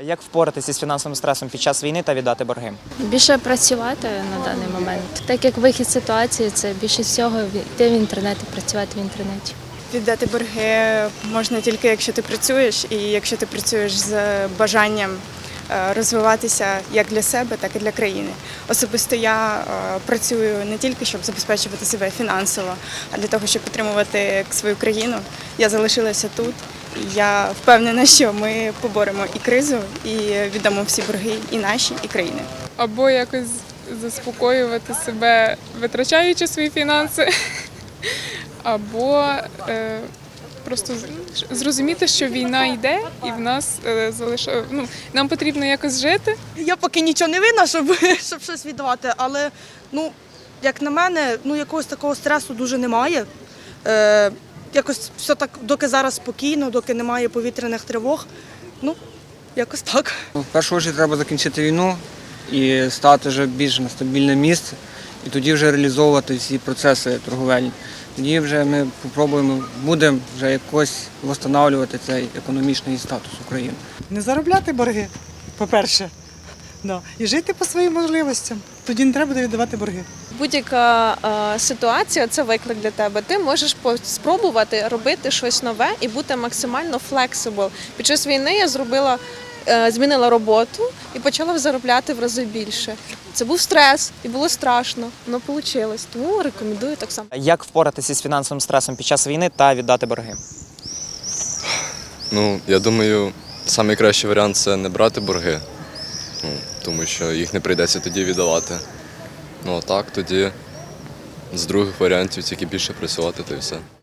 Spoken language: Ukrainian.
А Як впоратися з фінансовим стресом під час війни та віддати борги? Більше працювати на даний момент. Так як вихід з ситуації, це більше всього йти в інтернет і працювати в інтернеті. Віддати борги можна тільки якщо ти працюєш, і якщо ти працюєш з бажанням е, розвиватися як для себе, так і для країни. Особисто я е, працюю не тільки щоб забезпечувати себе фінансово, а для того, щоб підтримувати свою країну. Я залишилася тут. Я впевнена, що ми поборемо і кризу, і віддамо всі борги, і наші, і країни. або якось заспокоювати себе, витрачаючи свої фінанси, або е, просто зрозуміти, що війна йде, і в нас е, залишає, ну, нам потрібно якось жити. Я поки нічого не винна, щоб, щоб щось віддавати, але ну, як на мене, ну якогось такого стресу дуже немає. Е, якось все так, доки зараз спокійно, доки немає повітряних тривог. Ну, якось так. В першу чергу треба закінчити війну і стати вже більш на стабільне місце, і тоді вже реалізовувати всі процеси торговельні. Тоді вже ми спробуємо, будемо вже якось встановлювати цей економічний статус України. не заробляти борги, по-перше, да. і жити по своїм можливостям. Тоді не треба буде віддавати борги. Будь-яка е, ситуація це виклик для тебе. Ти можеш спробувати робити щось нове і бути максимально флексибл. Під час війни я зробила, е, змінила роботу і почала заробляти в рази більше. Це був стрес і було страшно, але вийшло. Тому рекомендую так само. Як впоратися з фінансовим стресом під час війни та віддати борги? Ну, я думаю, найкращий варіант це не брати борги, ну, тому що їх не прийдеться тоді віддавати. Ну а так тоді з других варіантів тільки більше працювати та й все.